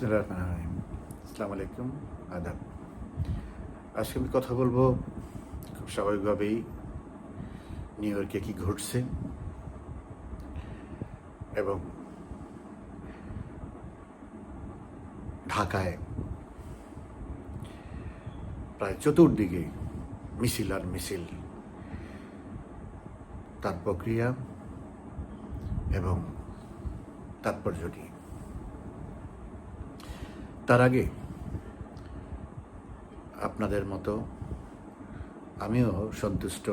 আসসালামু আলাইকুম, আদাব। আজকে আমি কথা বলব খুব স্বাভাবিকভাবেই নিউ ইয়র্কে কি ঘটছে এবং ঢাকায় প্রায় চতুর্দিকে মিছিল আর মিছিল, তার প্রক্রিয়া এবং তাৎপর্যটি তার আগে আপনাদের মতো আমিও সন্তুষ্ট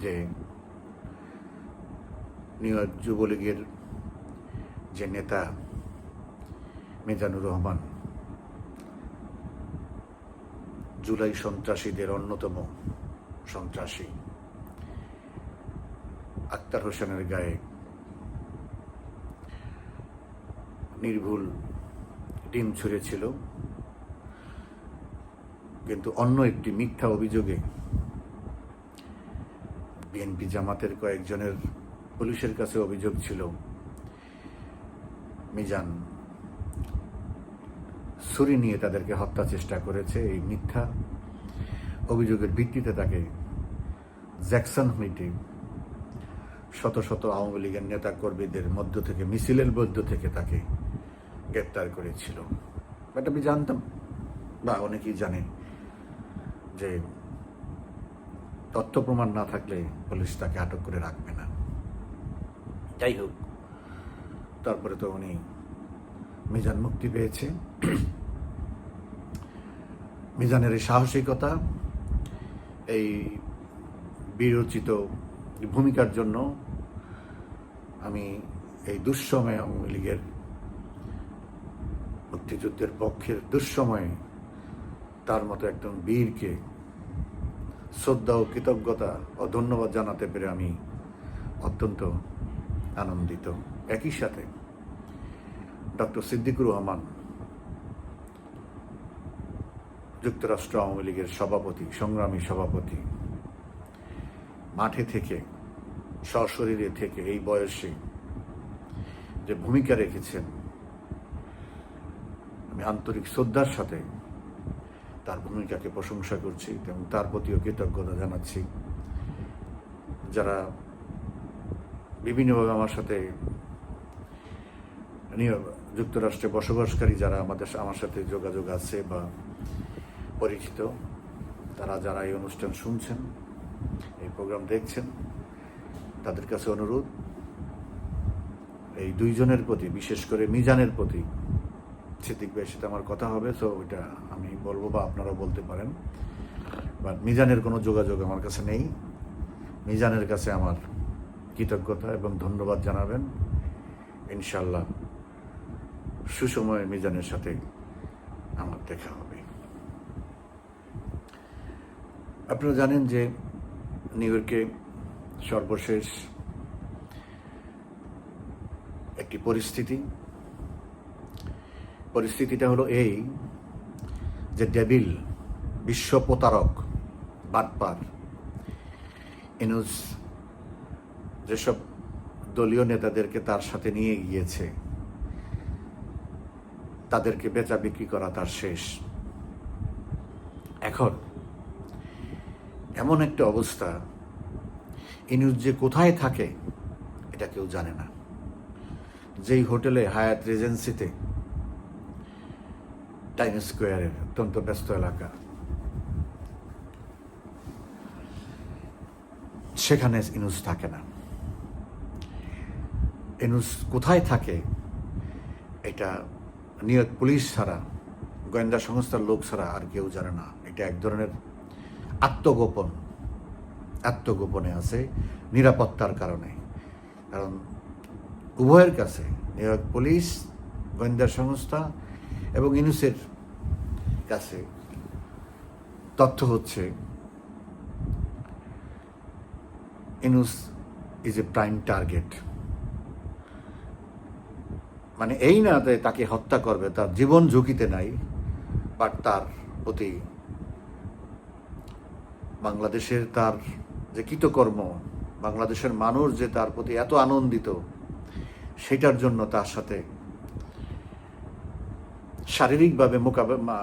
যে নিউ ইয়র্ক যুবলীগের যে নেতা মিজানুর রহমান জুলাই সন্ত্রাসীদের অন্যতম সন্ত্রাসী, আক্তার হোসেনের গায়ে নির্ভুল ডিম ছুঁড়েছিল। কিন্তু অন্য একটি মিথ্যা অভিযোগে বিএনপি জামাতের কয়েকজনের পুলিশের কাছে অভিযোগ ছিল, মিজান ছুরি নিয়ে তাদেরকে হত্যা চেষ্টা করেছে এই মিথ্যা অভিযোগের ভিত্তিতে তাকে জ্যাকসন হইতে শত শত আওয়ামী লীগের নেতা কর্মীদের মধ্য থেকে, মিছিলের মধ্য থেকে তাকে গ্রেপ্তার করেছিল। বাট আমি জানতাম বা অনেকেই জানে যে তথ্য প্রমাণ না থাকলে পুলিশ তাকে আটক করে রাখবে না। যাই হোক। তারপরে তো উনি মিজান মুক্তি পেয়েছে। মিজানের এই সাহসিকতা এই বিরচিত ভূমিকার জন্য আমি এই দুঃসময় আওয়ামী লীগের মুক্তিযুদ্ধের পক্ষের দুঃসময়ে তার মতো একজন বীরকে শ্রদ্ধা ও কৃতজ্ঞতা ও ধন্যবাদ জানাতে পেরে আমি অত্যন্ত আনন্দিত। একই সাথে ডক্টর সিদ্দিকুর রহমান, যুক্তরাষ্ট্র আওয়ামী লীগের সভাপতি, সংগ্রামী সভাপতি, মাঠে থেকে, সশরীরে থেকে এই বয়সে যে ভূমিকা রেখেছেন আমি আন্তরিক শ্রদ্ধার সাথে তার ভূমিকাকে প্রশংসা করছি এবং তার প্রতিও কৃতজ্ঞতা জানাচ্ছি। যারা বিভিন্নভাবে আমার সাথে যুক্তরাষ্ট্রে বসবাসকারী যারা আমাদের, আমার সাথে যোগাযোগ আছে বা পরিচিত, তারা যারা এই অনুষ্ঠান শুনছেন, এই প্রোগ্রাম দেখছেন, তাদের কাছে অনুরোধ, এই দুইজনের প্রতি, বিশেষ করে মিজানের প্রতি সিদ্দিক ভাইয়ের সাথে আমার কথা হবে তো ওইটা আমি বলব বা আপনারাও বলতে পারেন। বাট মিজানের কোনো যোগাযোগ আমার কাছে নেই। মিজানের কাছে আমার কৃতজ্ঞতা এবং ধন্যবাদ জানাবেন। ইনশাল্লাহ সুসময়ে মিজানের সাথে আমার দেখা হবে। আপনারা জানেন যে নিউ ইয়র্কে সর্বশেষ একটি পরিস্থিতি পরিস্থিতিটা হলো এই যে ডেভিল, বিশ্ব প্রতারক, বাটপার। ইনুজ যেসব দলীয় নেতাদেরকে তার সাথে নিয়ে গিয়েছে, তাদেরকে বেচা বিক্রি করা তার শেষ। এখন এমন একটা অবস্থা ইনুজ যে কোথায় থাকে, এটা কেউ জানে না। যেই হোটেলে হায়াত রেজেন্সিতে টাইম স্কোয়ারের অত্যন্ত ব্যস্ত এলাকা সেখানে ইনুস থাকে না। ইনুস কোথায় থাকে? এটা ইয়র্ক পুলিশ ছাড়া, গোয়েন্দা সংস্থার লোক ছাড়া আর কেউ জানে না। এটা এক ধরনের আত্মগোপন। আত্মগোপনে আছে নিরাপত্তার কারণে। কারণ উভয়ের কাছে নিউ পুলিশ, গোয়েন্দা সংস্থা এবং ইনুসের কাছে তথ্য হচ্ছে, Yunus is a prime target মানে এই না যে তাকে হত্যা করবে, তার জীবন ঝুঁকিতে নাই বাট তার প্রতি বাংলাদেশের তার যে কৃতকর্ম, বাংলাদেশের মানুষ যে তার প্রতি এত আনন্দিত, সেটার জন্য তার সাথে শারীরিকভাবে মোকাবেলা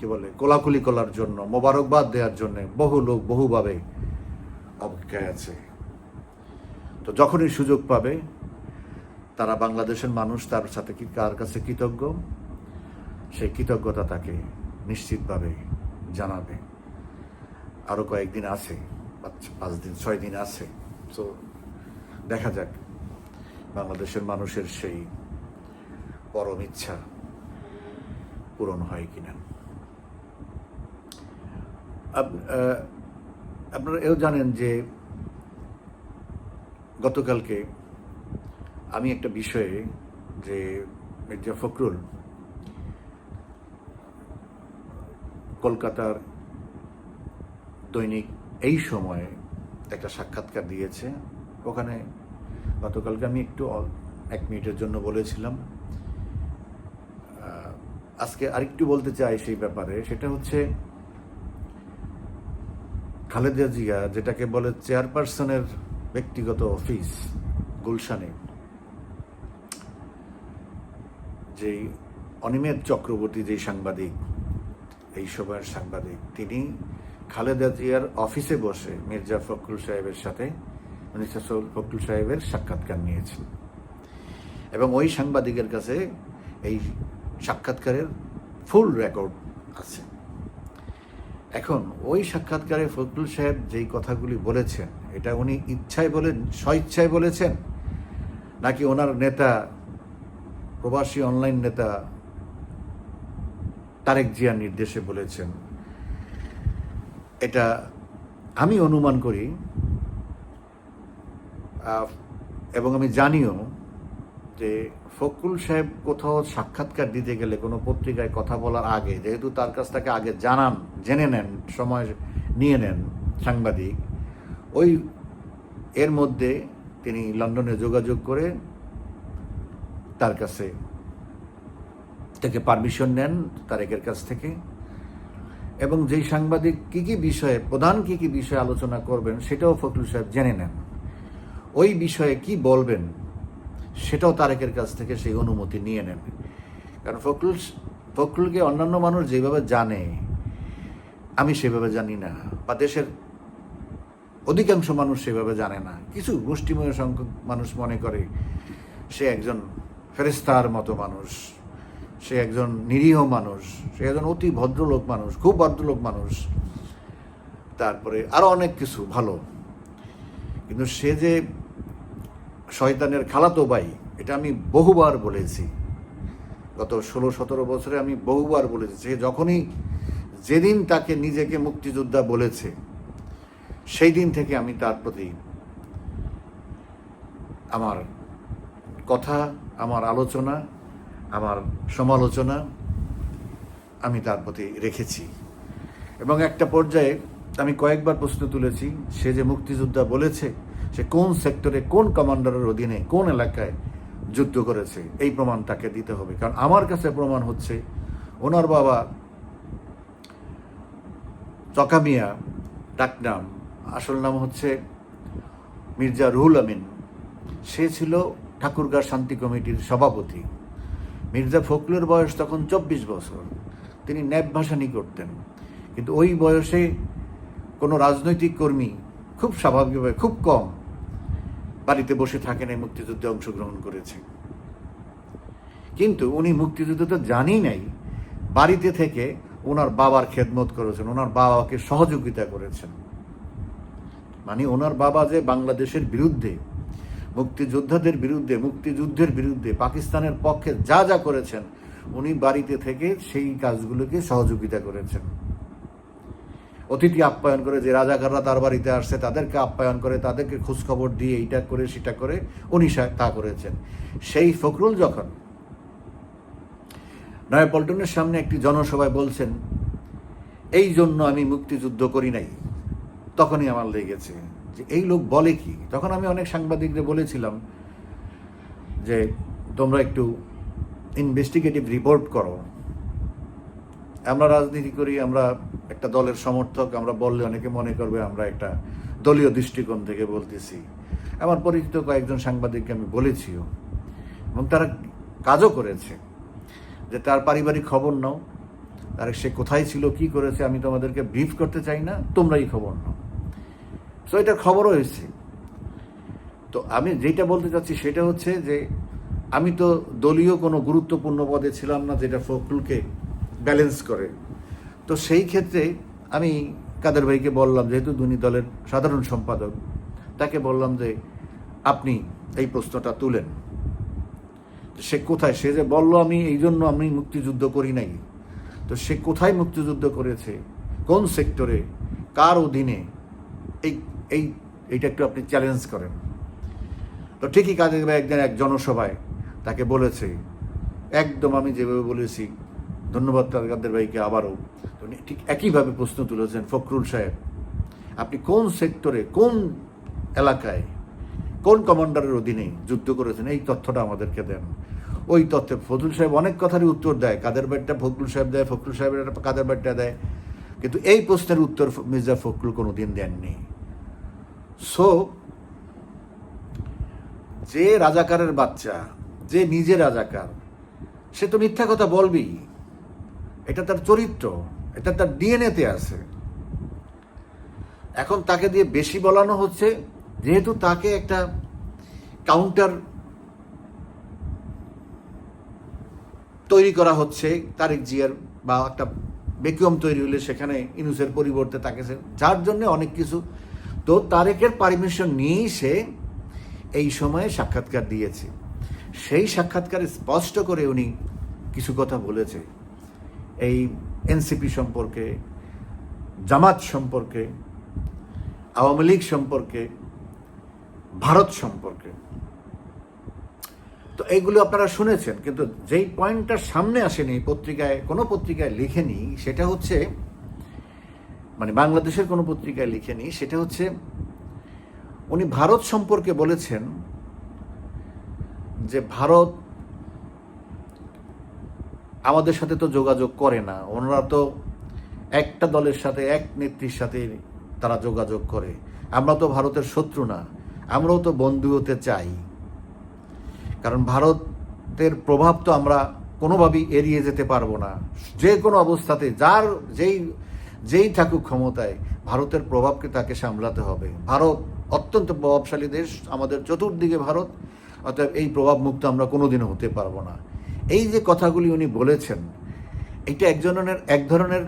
কি বলে, কোলাকুলি করার জন্য, মোবারকবাদ দেওয়ার জন্য বহু লোক বহুভাবে অপেক্ষায় আছে। তো যখনই সুযোগ পাবে, তারা বাংলাদেশের মানুষ, তার সাথে কি, কার কাছে কৃতজ্ঞ? সেই কৃতজ্ঞতা তাকে নিশ্চিতভাবে জানাবে। আরও কয়েকদিন আছে পাঁচ- দিন, ছয় দিন আছে। তো দেখা যাক, বাংলাদেশের মানুষের সেই পরম ইচ্ছা পূরণ হয় কিনা। আপনারা এও জানেন যে গতকালকে আমি একটা বিষয়ে যে মির্জা ফখরুল কলকাতার দৈনিক এই সময়ে একটা সাক্ষাৎকার দিয়েছে। ওখানে গতকালকে আমি একটু এক মিনিটের জন্য বলেছিলাম। আজকে আরেকটু বলতে চাই সেই ব্যাপারে। সেটা হচ্ছে খালেদা জিয়া, যেটাকে বলে চেয়ারপারসনের ব্যক্তিগত অফিস গুলশানে, যেই অনিমেষ চক্রবর্তী যেই সাংবাদিক, এই সময়ের সাংবাদিক, তিনি খালেদা জিয়ার অফিসে বসে মির্জা ফখরুল সাহেবের সাথে ফখরুল সাহেবের সাক্ষাৎকার নিয়েছেন। এবং ওই সাংবাদিকের কাছে এই সাক্ষাৎকারের ফুল রেকর্ড আছে। এখন ওই সাক্ষাৎকারে ফখরুল সাহেব যেই কথাগুলি বলেছেন, এটা উনি ইচ্ছায় বলেন, স্বইচ্ছায় বলেছেন? নাকি ওনার নেতা, প্রবাসী অনলাইন নেতা তারেক জিয়ার নির্দেশে বলেছেন? এটা আমি অনুমান করি এবং আমি জানিও যে ফখরুল সাহেব কোথাও সাক্ষাৎকার দিতে গেলে, কোনো পত্রিকায় কথা বলার আগে, যেহেতু তার কাছ থেকে আগে জানান, জেনে নেন, সময় নিয়ে নেন সাংবাদিক, ওই এর মধ্যে তিনি লন্ডনে যোগাযোগ করে তার কাছে থেকে পারমিশন নেন, তারেকের কাছ থেকে। এবং যেই সাংবাদিক কি কি বিষয়ে, প্রধান কি কি বিষয়ে আলোচনা করবেন, সেটাও ফখরুল সাহেব জেনে নেন। ওই বিষয়ে কি বলবেন সেটাও তারেকের কাছ থেকে সেই অনুমতি নিয়ে নেন কারণ ফখরুল ফখরুলকে অন্যান্য মানুষ যেভাবে জানে, আমি সেভাবে জানি না বা দেশের অধিকাংশ মানুষ সেভাবে জানে না। কিছু গোষ্ঠীময় সংখ্যক মানুষ মনে করে সে একজন ফেরেস্তার মতো মানুষ, সে একজন নিরীহ মানুষ, সে একজন অতি ভদ্রলোক মানুষ, খুব ভদ্রলোক মানুষ, তারপরে আরও অনেক কিছু ভালো। কিন্তু সে যে শয়তানের খালাতো ভাই, এটা আমি বহুবার বলেছি। গত ষোলো সতেরো বছরে আমি বহুবার বলেছি, সে যখনই যেদিন তাকে নিজেকে মুক্তিযোদ্ধা বলেছে, সেই দিন থেকে আমি তার প্রতি আমার কথা, আমার আলোচনা, আমার সমালোচনা আমি তার প্রতি রেখেছি। এবং একটা পর্যায়ে আমি কয়েকবার প্রশ্ন তুলেছি, সে যে মুক্তিযোদ্ধা বলেছে সে কোন সেক্টরে কোন কমান্ডারের অধীনে কোন এলাকায় যুদ্ধ করেছে, এই প্রমাণ তাকে দিতে হবে। কারণ আমার কাছে প্রমাণ হচ্ছে, ওনার বাবা চকামিয়া ডাকনাম আসল নাম হচ্ছে মির্জা রুহুল আমিন। সে ছিল ঠাকুরগাঁ শান্তি কমিটির সভাপতি। মির্জা ফখরুলের বয়স তখন চব্বিশ বছর। তিনি ন্যাপ ভাসানি করতেন। কিন্তু ওই বয়সে কোনো রাজনৈতিক কর্মী খুব স্বাভাবিকভাবে, খুব কম বাড়িতে বসে থাকেন, এই মুক্তিযুদ্ধে অংশগ্রহণ করেছে কিন্তু উনি মুক্তিযুদ্ধ তো জানি নাই, বাড়িতে থেকে ওনার বাবার খেদমত করেছেন, ওনার বাবাকে সহযোগিতা করেছেন। মানে ওনার বাবা যে বাংলাদেশের বিরুদ্ধে, মুক্তিযোদ্ধাদের বিরুদ্ধে, মুক্তিযুদ্ধের বিরুদ্ধে, পাকিস্তানের পক্ষে যা যা করেছেন, উনি বাড়িতে থেকে সেই কাজগুলোকে সহযোগিতা করেছেন। অতিথি আপ্যায়ন করে যে রাজাকাররা তার বাড়িতে আসছে, তাদেরকে আপ্যায়ন করে, তাদেরকে খোঁজখবর দিয়ে এইটা করে, সেটা করে উনি তা করেছেন। সেই ফখরুল যখন নয়াপল্টনের সামনে একটি জনসভায় বলছেন, এই জন্য আমি মুক্তিযুদ্ধ করি নাই। তখনই আমার লেগেছে যে এই লোক বলে কি? তখন আমি অনেক সাংবাদিকদের বলেছিলাম যে তোমরা একটু ইনভেস্টিগেটিভ রিপোর্ট করো। আমরা রাজনীতি করি, আমরা একটা দলের সমর্থক, আমরা বললে অনেকে মনে করবে আমরা একটা দলীয় দৃষ্টিকোণ থেকে বলতেছি। আমার পরিচিত কয়েকজন সাংবাদিককে আমি বলেছিও, এবং তারা কাজও করেছে, যে তার পারিবারিক খবর নাও আর সে কোথায় ছিল, কি করেছে, আমি তোমাদেরকে ব্রিফ করতে চাই না, তোমরাই খবর নাও। সো এটার খবরও হয়েছে। তো আমি যেটা বলতে চাচ্ছি সেটা হচ্ছে যে, আমি তো দলীয় কোনো গুরুত্বপূর্ণ পদে ছিলাম না, যেটা ফখরুলকে ব্যালেন্স করে। তো সেই ক্ষেত্রে আমি কাদের ভাইকে বললাম, যেহেতু দুনি দলের সাধারণ সম্পাদক, তাকে বললাম যে, আপনি এই প্রশ্নটা তুলেন। সে কোথায়? সে যে বলল, আমি এই জন্য আমি মুক্তিযুদ্ধ করি নাই। তো সে কোথায় মুক্তিযুদ্ধ করেছে? কোন সেক্টরে? কার অধীনে? এই এই, এইটা একটু আপনি চ্যালেঞ্জ করেন। তো ঠিকই কাদের ভাই একদিন এক জনসভায় তাকে বলেছে, একদম আমি যেভাবে বলেছি ধন্যবাদ কাদের ভাইকে আবারও। ঠিক একইভাবে প্রশ্ন তুলেছেন, ফখরুল সাহেব, আপনি কোন সেক্টরে, কোন এলাকায়, কোন কমান্ডারের অধীনে যুদ্ধ করেছেন? এই তথ্যটা আমাদেরকে দেন। ওই তথ্যে ফজলুল সাহেব অনেক কথারই উত্তর দেয়। কাদের বাড়িটা ফখরুল সাহেব দেয়, ফখরুল সাহেবের কাদের বাড়িটা দেয়। কিন্তু এই প্রশ্নের উত্তর মির্জা ফখরুল কোনো দিন দেননি। সো যে রাজাকারের বাচ্চা, যে নিজে রাজাকার, সে তো মিথ্যা কথা বলবেই। এটা তার চরিত্র, এটা তার ডিএনএতে আছে। এখন তাকে দিয়ে বেশি বলানো হচ্ছে, যেহেতু তাকে একটা কাউন্টার তৈরি করা হচ্ছে, তারেক জিয়ার বা একটা ভ্যাকুয়াম তৈরি হলে সেখানে ইনুসের পরিবর্তে তাকে যার জন্য অনেক কিছু। তো তারেকের পারমিশন নিয়েই সে এই সময়ে সাক্ষাৎকার দিয়েছে। সেই সাক্ষাৎকারে স্পষ্ট করে উনি কিছু কথা বলেছে। এই এনসিপি সম্পর্কে, জামাত সম্পর্কে, আওয়ামী লীগ সম্পর্কে, ভারত সম্পর্কে। তো এইগুলো আপনারা শুনেছেন, কিন্তু যেই পয়েন্টটা সামনে আসেনি পত্রিকায়, কোনো পত্রিকায় লিখেনি, সেটা হচ্ছে মানে বাংলাদেশের কোনো পত্রিকায় লিখেনি, সেটা হচ্ছে, উনি ভারত সম্পর্কে বলেছেন যে ভারত আমাদের সাথে তো যোগাযোগ করে না। ওনারা তো একটা দলের সাথে, এক নেত্রীর সাথে তারা যোগাযোগ করে। আমরা তো ভারতের শত্রু না। আমরাও তো বন্ধু হতে চাই। কারণ ভারতের প্রভাব তো আমরা কোনোভাবেই এড়িয়ে যেতে পারব না। যে কোনো অবস্থাতে যার যেই যেই থাকুক ক্ষমতায় ভারতের প্রভাবকে তাকে সামলাতে হবে। ভারত অত্যন্ত প্রভাবশালী দেশ, আমাদের চতুর্দিকে ভারত। অতএব এই প্রভাব মুক্ত আমরা কোনোদিনও হতে পারব না। এই যে কথাগুলি উনি বলেছেন, এটা এক ধরনের এক ধরনের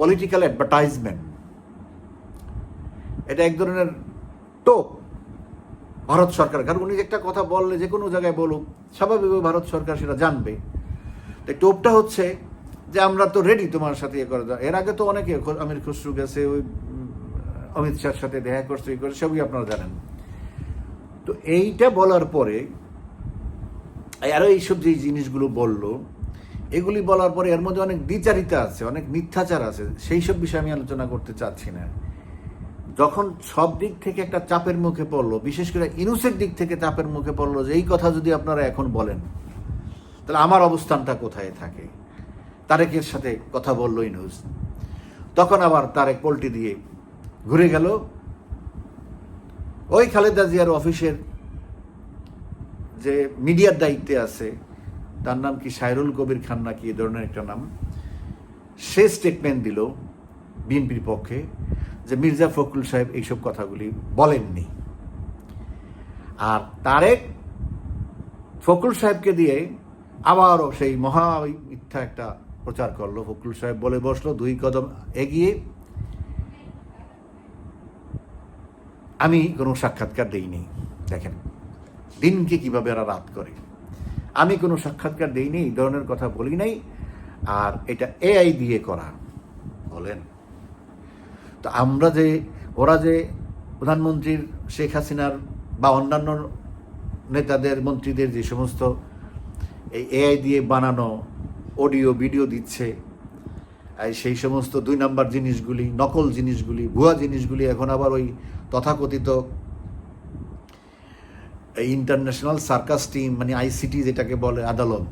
পলিটিক্যাল অ্যাডভার্টাইজমেন্ট এটা এক ধরনের টোপ ভারত সরকার কারণ উনি একটা কথা বললে, যে কোনো জায়গায় বলুক, স্বাভাবিকভাবে ভারত সরকার সেটা জানবে। তো টোপটা হচ্ছে যে আমরা তো রেডি তোমার সাথে ইয়ে করে দেওয়া এর আগে তো অনেকে আমির খসরু গেছে, ওই অমিত শাহর সাথে দেখা করছে ইয়ে করে, সবই আপনারা জানেন। তো এইটা বলার পরে আরও এইসব যে জিনিসগুলো বলল, এগুলি বলার পরে এর মধ্যে অনেক দ্বিচারিতা আছে, অনেক মিথ্যাচার আছে, সেই সব বিষয়ে আমি আলোচনা করতে চাচ্ছি না। যখন সব দিক থেকে একটা চাপের মুখে পড়ল, বিশেষ করে ইনুসের দিক থেকে চাপের মুখে পড়ল যে এই কথা যদি আপনারা এখন বলেন, তাহলে আমার অবস্থানটা কোথায় থাকে? তারেকের সাথে কথা বলল ইনুস। তখন আবার তারেক পোল্টি দিয়ে ঘুরে গেল। ওই খালেদা জিয়ার অফিসের যে মিডিয়ার দায়িত্বে আছে, তার নাম কি সাইরুল কবির খান নাকি এ ধরনের একটা নাম, সে স্টেটমেন্ট দিল বিএনপির পক্ষে যে মির্জা ফখরুল সাহেব এইসব কথাগুলি বলেননি। আর তারেক ফখরুল সাহেবকে দিয়ে আবারও সেই মহা মিথ্যা একটা প্রচার করল। ফখরুল সাহেব বলে বসল, দুই কদম এগিয়ে আমি কোনো সাক্ষাৎকার দেইনি। দেখেন দিনকে কীভাবে এরা রাত করে। আমি কোনো সাক্ষাৎকার দেইনি, এই ধরনের কথা বলি নাই। আর এটা এআই দিয়ে করা, বলেন। তো আমরা যে, ওরা যে প্রধানমন্ত্রীর শেখ হাসিনার বা অন্যান্য নেতাদের, মন্ত্রীদের যে সমস্ত এই এআই দিয়ে বানানো অডিও, ভিডিও দিচ্ছে সেই সমস্ত দুই নাম্বার জিনিসগুলি, নকল জিনিসগুলি, ভুয়া জিনিসগুলি এখন আবার ওই তথাকথিত ইন্টারন্যাশনাল সার্কাস টিম মানে আইসিটি যেটাকে বলে আদালত,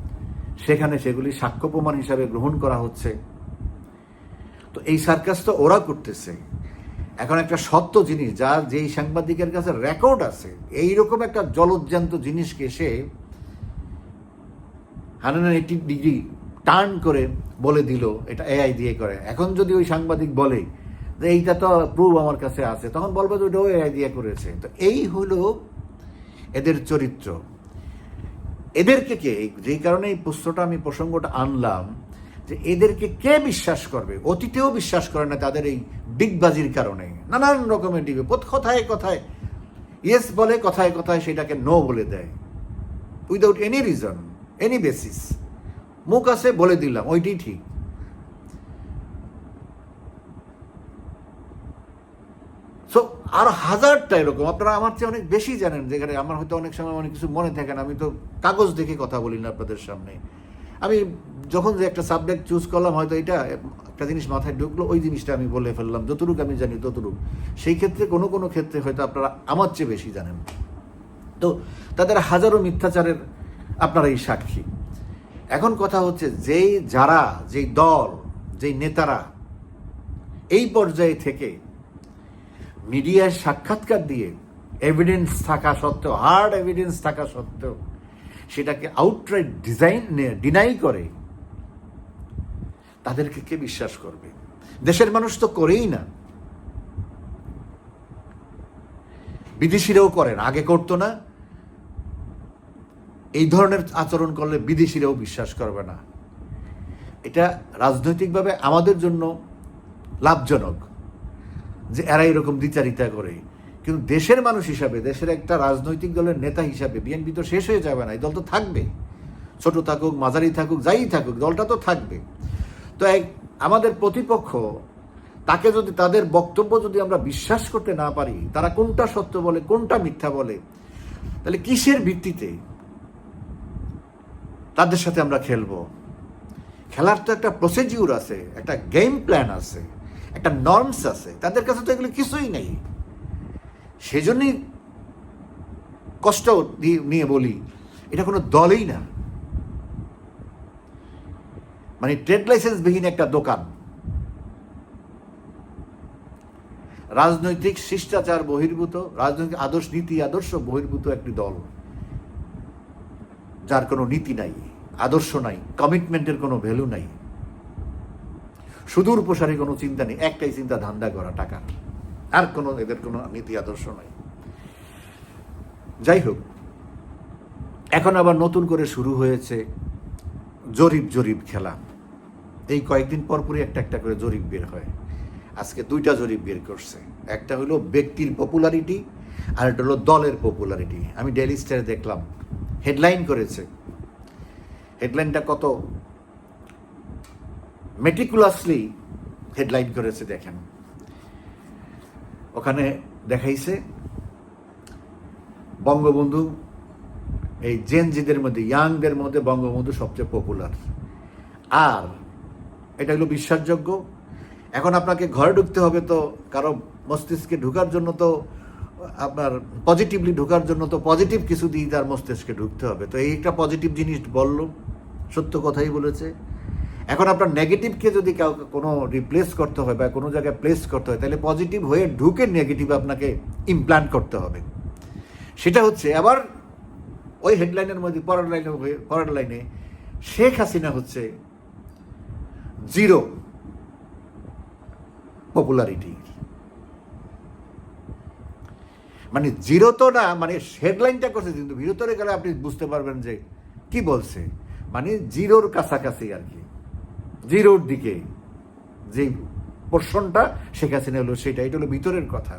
সেখানে সেগুলি সাক্ষ্য প্রমাণ হিসাবে গ্রহণ করা হচ্ছে। তো এই সার্কাস তো ওরা করতেছে। এখন একটা সত্য জিনিস যার যেই সাংবাদিকের কাছে রেকর্ড আছে, এইরকম একটা জলজ্জান্ত জিনিসকে সে হান্ড্রেড এইটি ডিগ্রি টার্ন করে বলে দিল, এটা এআই দিয়ে করে। এখন যদি ওই সাংবাদিক বলে যে এইটা তো প্রুভ আমার কাছে আছে, তখন বলবে যে ওটাও এআই দিয়ে করেছে। তো এই হলো এদের চরিত্র। এদেরকে কে? যেই কারণে এই প্রশ্নটা আমি প্রসঙ্গটা আনলাম যে এদেরকে কে বিশ্বাস করবে? অতীতেও বিশ্বাস করে না তাদের এই ডিগবাজির কারণে। নানান রকমের ডিগে কথায় কথায় ইয়েস বলে কথায় কথায় সেটাকে নো বলে দেয়। Without any reason any basis মুখ আছে বলে দিলাম, ওইটাই ঠিক সো আর হাজারটা এরকম। আপনারা আমার চেয়ে অনেক বেশি জানেন, যেখানে আমার হয়তো অনেক সময় অনেক কিছু মনে থাকে না, আমি তো কাগজ দেখে কথা বলি না আপনাদের সামনে। আমি যখন যে একটা সাবজেক্ট চুজ করলাম, হয়তো এটা একটা জিনিস মাথায় ঢুকলো, ওই জিনিসটা আমি বলে ফেললাম, যতটুকু আমি জানি ততটুকু। সেই ক্ষেত্রে কোনো কোনো ক্ষেত্রে হয়তো আপনারা আমার চেয়ে বেশি জানেন। তো তাদের হাজারো মিথ্যাচারের আপনারা এই সাক্ষী। এখন কথা হচ্ছে, যেই যারা, যেই দল, যেই নেতারা, এই পর্যায়ে থেকে মিডিয়ায় সাক্ষাৎকার দিয়ে এভিডেন্স থাকা সত্ত্বেও হার্ড এভিডেন্স থাকা সত্ত্বেও সেটাকে আউটরাইট ডিজাইন ডিনাই করে, তাদেরকে কে বিশ্বাস করবে? দেশের মানুষ তো করেই না। বিদেশিরাও করেন আগে করতো না। এই ধরনের আচরণ করলে বিদেশিরাও বিশ্বাস করবে না। এটা রাজনৈতিকভাবে আমাদের জন্য লাভজনক। যে এরা এরকম দ্বিচারিতা করে। কিন্তু দেশের মানুষ হিসাবে, দেশের একটা রাজনৈতিক দলের নেতা হিসাবে বিএনপি তো শেষ হয়ে যাবে না, এই দল তো থাকবে। ছোট থাকুক, মাঝারি থাকুক, যাই থাকুক, দলটা তো থাকবে। তো এক, আমাদের প্রতিপক্ষ, তাকে যদি তাদের বক্তব্য যদি আমরা বিশ্বাস করতে না পারি, তারা কোনটা সত্য বলে, কোনটা মিথ্যা বলে, তাহলে কিসের ভিত্তিতে তাদের সাথে আমরা খেলব? খেলার তো একটা প্রসিডিউর আছে, একটা গেম প্ল্যান আছে। একটা নর্মস আছে। তাদের কাছে তো এগুলো কিছুই নেই। সেজন্যই কষ্ট নিয়ে বলি, এটা কোনো দলই না। মানে ট্রেড লাইসেন্স বিহীন একটা দোকান। রাজনৈতিক শিষ্টাচার বহির্ভূত, রাজনৈতিক আদর্শ নীতি, আদর্শ বহির্ভূত একটি দল। যার কোনো নীতি নাই, আদর্শ নাই কমিটমেন্টের কোনো ভ্যালু নাই। সুদূর প্রসারী কোনো চিন্তা নেই, একটাই চিন্তা, ধান্দা করা, টাকা। আর কোনো, এদের কোনো নীতি আদর্শ নাই। যাই হোক, এখন আবার নতুন করে শুরু হয়েছে জরিপ জরিপ খেলা। এই কয়েকদিন পরপরই একটা একটা করে জরিপ বের হয়। আজকে দুইটা জরিপ বের করছে। একটা হলো ব্যক্তির পপুলারিটি আর একটা হলো দলের পপুলারিটি আমি ডেলি স্টারে দেখলাম হেডলাইন করেছে। হেডলাইনটা কত? মেটিকুলাসলি হেডলাইন করেছে, দেখেন। ওখানে দেখাইছে, বঙ্গবন্ধু, এই জেনজিদের মধ্যে ইয়াংদের মধ্যে বঙ্গবন্ধু সবচেয়ে পপুলার আর এটা হলো বিশ্বাসযোগ্য। এখন আপনাকে ঘরে ঢুকতে হবে তো, কারও মস্তিষ্কে ঢুকার জন্য তো, আপনার পজিটিভলি ঢুকার জন্য তো পজিটিভ কিছু দিয়ে তার মস্তিষ্কে ঢুকতে হবে। তো এই একটা পজিটিভ জিনিস বলল, সত্য কথাই বলেছে। এখন আপনার নেগেটিভকে যদি কাউকে কোনো রিপ্লেস করতে হয় বা কোনো জায়গায় প্লেস করতে হয়, তাহলে পজিটিভ হয়ে ঢুকে নেগেটিভ আপনাকে ইমপ্ল্যান্ট করতে হবে। সেটা হচ্ছে, আবার ওই হেডলাইনের মধ্যে, পরের লাইনে পরের লাইনে শেখ হাসিনা হচ্ছে জিরো পপুলারিটি মানে জিরো তো না মানে হেডলাইনটা করছে, কিন্তু বিরতরে গেলে আপনি বুঝতে পারবেন যে কি বলছে। মানে জিরোর কাছাকাছি আর কি। জিরোর দিকে যে পোর্শনটা শেখ হাসিনা হলো সেটা এটা হলো ভিতরের কথা।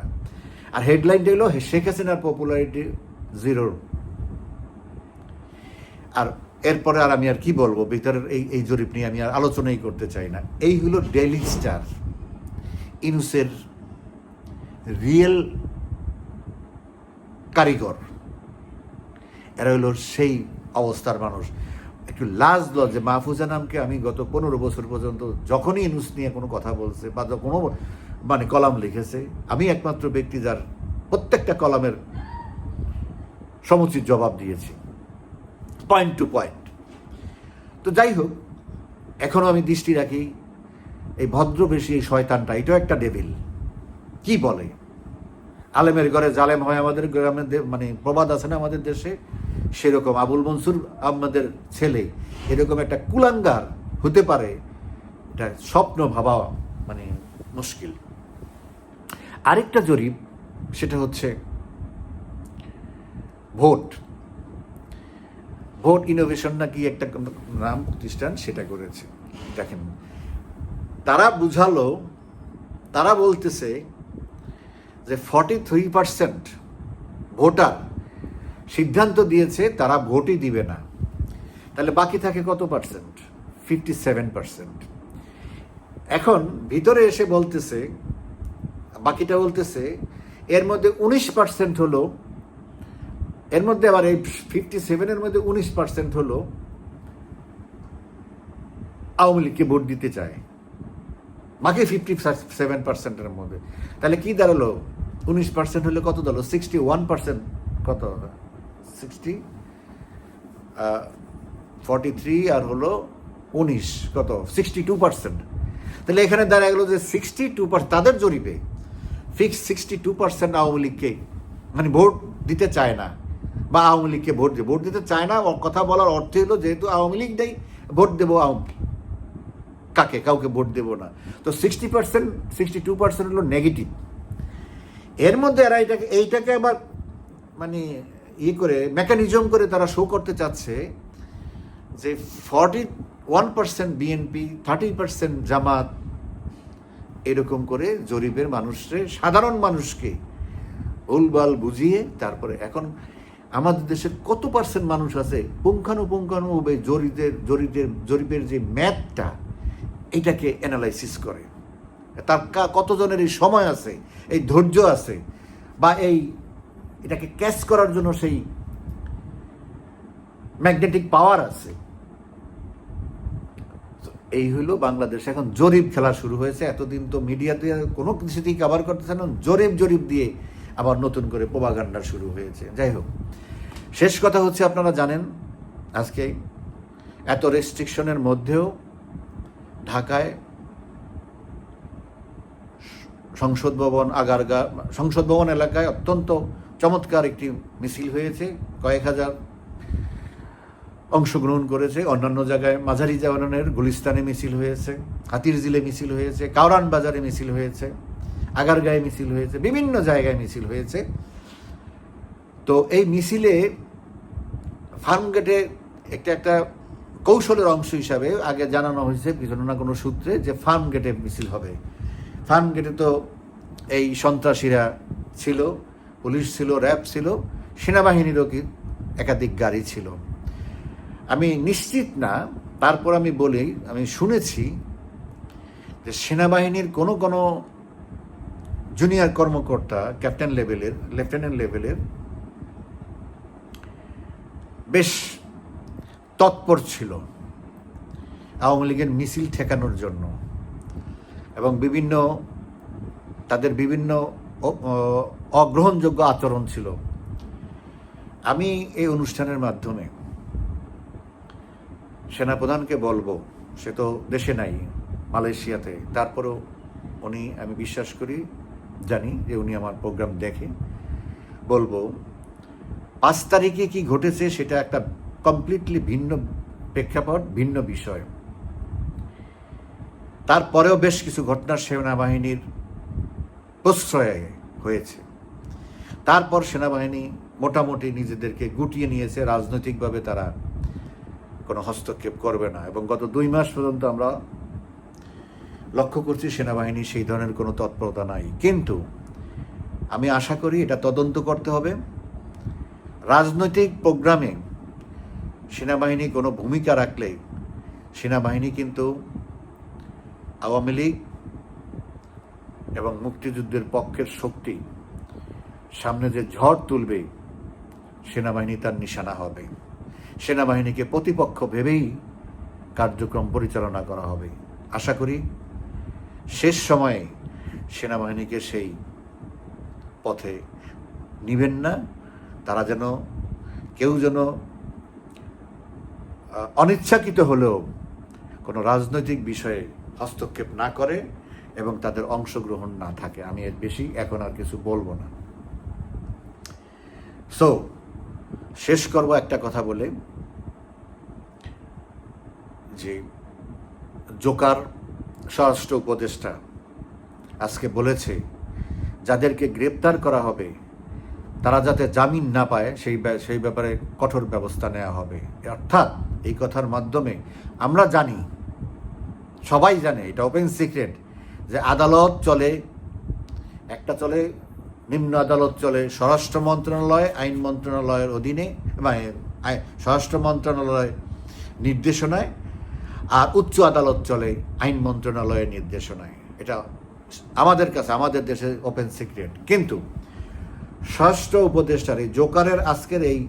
আর হেডলাইনটা হলো শেখ হাসিনার পপুলারিটি জিরোর আর এরপরে আর আমি আর কি বলব, ভিতরের এই এই জরিপ নিয়ে আমি আর আলোচনাই করতে চাই না। এই হলো ডেইলি স্টার ইনুসের রিয়েল কারিগর। এরা হলো সেই অবস্থার মানুষ। একটু লাজ লজ যে মাহফুজা নামকে আমি গত পনেরো বছর পর্যন্ত যখনই ইনুস নিয়ে কোনো কথা বলছে বা কোনো মানে কলাম লিখেছে, আমি একমাত্র ব্যক্তি যার প্রত্যেকটা কলামের সমুচিত জবাব দিয়েছি। পয়েন্ট টু পয়েন্ট তো যাই হোক এখনও আমি দৃষ্টি রাখি, এই ভদ্রবেশী এই শয়তানটা, এটাও একটা ডেভিল কি বলে? আলেমের ঘরে জালেম হয় আমাদের গ্রামের মানে প্রবাদ আছে না আমাদের দেশে? সেরকম আবুল মনসুর আহমদের ছেলে, এরকম একটা কুলাঙ্গার হতে পারে, এটা স্বপ্ন ভাবা মানে মুশকিল। আরেকটা জরিপ, সেটা হচ্ছে ভোট। ভোট ইনোভেশন নাকি একটা নাম প্রতিষ্ঠান সেটা করেছে। দেখেন, তারা বুঝালো, তারা বলতেছে যে ফর্টি থ্রি পার্সেন্ট ভোটার সিদ্ধান্ত দিয়েছে, তারা ভোটই দিবে না। তাহলে বাকি থাকে কত পার্সেন্ট? ফিফটি সেভেন পার্সেন্ট এখন ভিতরে এসে বলতেছে, বাকিটা বলতেছে, এর মধ্যে উনিশ পার্সেন্ট হলো, এর মধ্যে আবার এই ফিফটি সেভেনের মধ্যে উনিশ পার্সেন্ট হলো, আওয়ামী লীগকে ভোট দিতে চায়। বাকি ফিফটি সেভেন পার্সেন্টের মধ্যে। তাহলে কি দাঁড়াল? উনিশ পার্সেন্ট হলে কত দাঁড়াল? সিক্সটি ওয়ান পার্সেন্ট কত সিক্সটি ফর্টি থ্রি আর হলো উনিশ, কত? সিক্সটি টু পার্সেন্ট তাহলে এখানে দাঁড়া গেলো যে সিক্সটি টু তাদের জরিপে। Fix sixty two percent Awami লীগকে মানে ভোট দিতে চায় না। বা আওয়ামী লীগকে ভোট দিয়ে ভোট দিতে চায় না কথা বলার অর্থ হলো যেহেতু আওয়ামী লীগ নেই, ভোট দেবো আওয়ামী কাকে? কাউকে ভোট দেবো না। তো sixty percent sixty two percent হলো নেগেটিভ এর মধ্যে এরা এটাকে এইটাকে আবার মানে ইয়ে করে মেকানিজম করে তারা শো করতে চাচ্ছে যে forty one percent BNP thirty percent Jamaat এরকম করে জরিপের মানুষরে, সাধারণ মানুষকে ভুলবাল বুঝিয়ে তারপরে এখন আমাদের দেশের কত পার্সেন্ট মানুষ আছে, পুঙ্খানুপুঙ্খানুভাবে জরিপের জরিপের জরিপের যে ম্যাথটা, এটাকে অ্যানালাইসিস করে। তার কতজনের এই সময় আছে, এই ধৈর্য আছে, বা এই এটাকে ক্যাচ করার জন্য সেই ম্যাগনেটিক পাওয়ার আছে। এই হইল বাংলাদেশ। এখন জরিপ খেলা শুরু হয়েছে। এতদিন তো মিডিয়াতে কোনো কিছুতেই কভার করতেছে না। জরিপ জরিপ দিয়ে আবার নতুন করে প্রবাগান্ডা শুরু হয়েছে। যাই হোক, শেষ কথা হচ্ছে আপনারা জানেন, আজকে এত রেস্ট্রিকশনের মধ্যেও ঢাকায় সংসদ ভবন, আগারগা, সংসদ ভবন এলাকায় অত্যন্ত চমৎকার একটি মিছিল হয়েছে, কয়েক হাজার অংশগ্রহণ করেছে, অন্যান্য জায়গায় মাঝারি জওয়ানের গুলিস্তানে মিছিল হয়েছে হাতির জিলে মিছিল হয়েছে কাউরান বাজারে মিছিল হয়েছে, আগারগাঁয়ে মিছিল হয়েছে, বিভিন্ন জায়গায় মিছিল হয়েছে। তো এই মিছিলে ফার্মগেটে একটা একটা কৌশলের অংশ হিসাবে আগে জানানো হয়েছে কোনো না কোনো সূত্রে, যে ফার্ম গেটে মিছিল হবে। ফার্ম গেটে তো এই সন্ত্রাসীরা ছিল পুলিশ ছিল, র্যাব ছিল, সেনাবাহিনীরও কি একাধিক গাড়ি ছিল। আমি নিশ্চিত না, তারপর আমি বলি, আমি শুনেছি যে সেনাবাহিনীর কোনো কোনো জুনিয়র কর্মকর্তা, ক্যাপ্টেন লেভেলের, লেফটেন্যান্ট লেভেলের বেশ তৎপর ছিল আওয়ামী লীগের মিছিল ঠেকানোর জন্য এবং বিভিন্ন তাদের বিভিন্ন অগ্রহণযোগ্য আচরণ ছিল। আমি এই অনুষ্ঠানের মাধ্যমে সেনাপ্রধানকে বলব, সে তো দেশে নাই, মালয়েশিয়াতে, তারপরেও উনি, আমি বিশ্বাস করি, জানি যে উনি আমার প্রোগ্রাম দেখে, বলব, পাঁচ তারিখে কি ঘটেছে সেটা একটা কমপ্লিটলি ভিন্ন প্রেক্ষাপট, ভিন্ন বিষয়। তারপরেও বেশ কিছু ঘটনা সেনাবাহিনীর প্রশ্রয়ে হয়েছে। তারপর সেনাবাহিনী মোটামুটি নিজেদেরকে গুটিয়ে নিয়েছে, রাজনৈতিকভাবে তারা কোনো হস্তক্ষেপ করবে না। এবং গত দুই মাস পর্যন্ত আমরা লক্ষ্য করছি সেনাবাহিনী সেই ধরনের কোনো তৎপরতা নাই। কিন্তু আমি আশা করি এটা তদন্ত করতে হবে। রাজনৈতিক প্রোগ্রামে সেনাবাহিনী কোনো ভূমিকা রাখলে সেনাবাহিনী কিন্তু আওয়ামী লীগ এবং মুক্তিযুদ্ধের পক্ষের শক্তি সামনে যে ঝড় তুলবে, সেনাবাহিনী তার নিশানা হবে। সেনাবাহিনীকে প্রতিপক্ষ ভেবেই কার্যক্রম পরিচালনা করা হবে। আশা করি শেষ সময়ে সেনাবাহিনীকে সেই পথে নিবেন না। তারা যেন, কেউ যেন অনিচ্ছাকৃত হলেও কোনো রাজনৈতিক বিষয়ে হস্তক্ষেপ না করে এবং তাদের অংশগ্রহণ না থাকে। আমি এর বেশি এখন আর কিছু বলব না। সো শেষ করব একটা কথা বলে, যে জোকার স্বরাষ্ট্র উপদেষ্টা আজকে বলেছে, যাদেরকে গ্রেপ্তার করা হবে, তারা যাতে জামিন না পায়, সেই সেই ব্যাপারে কঠোর ব্যবস্থা নেওয়া হবে। অর্থাৎ, এই কথার মাধ্যমে আমরা জানি, সবাই জানে, এটা ওপেন সিক্রেট যে আদালত চলে, একটা চলে নিম্ন আদালত চলে স্বরাষ্ট্র মন্ত্রণালয়, আইন মন্ত্রণালয়ের অধীনে মানে স্বরাষ্ট্র মন্ত্রণালয় নির্দেশনায়, আর উচ্চ আদালত চলে আইন মন্ত্রণালয়ের নির্দেশনায়। এটা আমাদের কাছে, আমাদের দেশে ওপেন সিক্রেট কিন্তু স্বরাষ্ট্র উপদেষ্টার এই জোকারের আজকের এই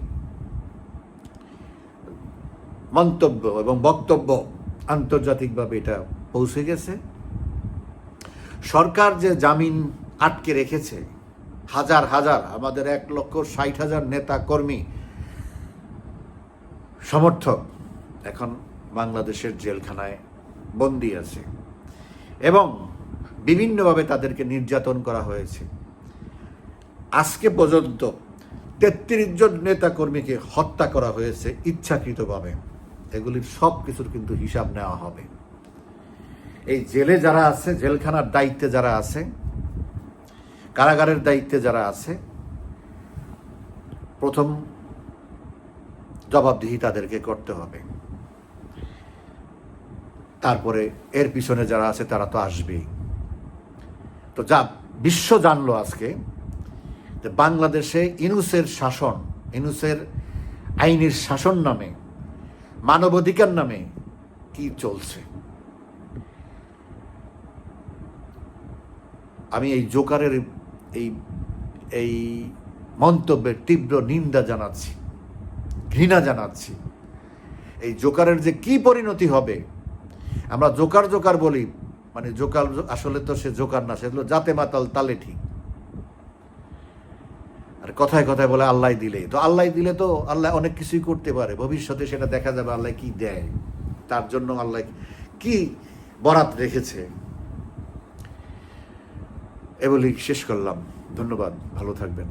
মন্তব্য এবং বক্তব্য আন্তর্জাতিকভাবে এটা পৌঁছে গেছে। সরকার যে জামিন আটকে রেখেছে হাজার হাজার, আমাদের এক লক্ষ ষাট হাজার নেতা কর্মী, সমর্থক এখন বাংলাদেশের জেলখানায় বন্দি আছে। এবং বিভিন্নভাবে তাদেরকে নির্যাতন করা হয়েছে। আজকে পর্যন্ত তেত্রিশ জন নেতা কর্মীকে হত্যা করা হয়েছে ইচ্ছাকৃতভাবে। এগুলির সব কিছুর কিন্তু হিসাব নেওয়া হবে। এই জেলে যারা আছে, জেলখানার দায়িত্বে যারা আছে কারাগারের দায়িত্বে যারা আছে, প্রথম জবাবদিহি তাদেরকে করতে হবে। তারপরে এর পিছনে যারা আছে তারা তো আসবেই। তো যা বিশ্ব জানলো আজকে যে বাংলাদেশে ইনুসের শাসন, ইনুসের আইনের শাসন নামে, মানবাধিকার নামে কি চলছে? আমি এই জোকারের এই এই মন্তব্যের তীব্র নিন্দা জানাচ্ছি, ঘৃণা জানাচ্ছি। এই জোকারের যে কি পরিণতি হবে, আমরা জোকার জোকার বলি মানে জোকার আসলে তো সে জোকার না সেগুলো জাতে মাতাল তালে ঠিক। আর কথায় কথায় বলে আল্লাহ দিলে, তো আল্লাহ দিলে তো আল্লাহ অনেক কিছুই করতে পারে, ভবিষ্যতে সেটা দেখা যাবে আল্লাহ কি দেয়, তার জন্য আল্লাহ কি বরাত রেখেছে। এ বলি শেষ করলাম। ধন্যবাদ ভালো থাকবেন।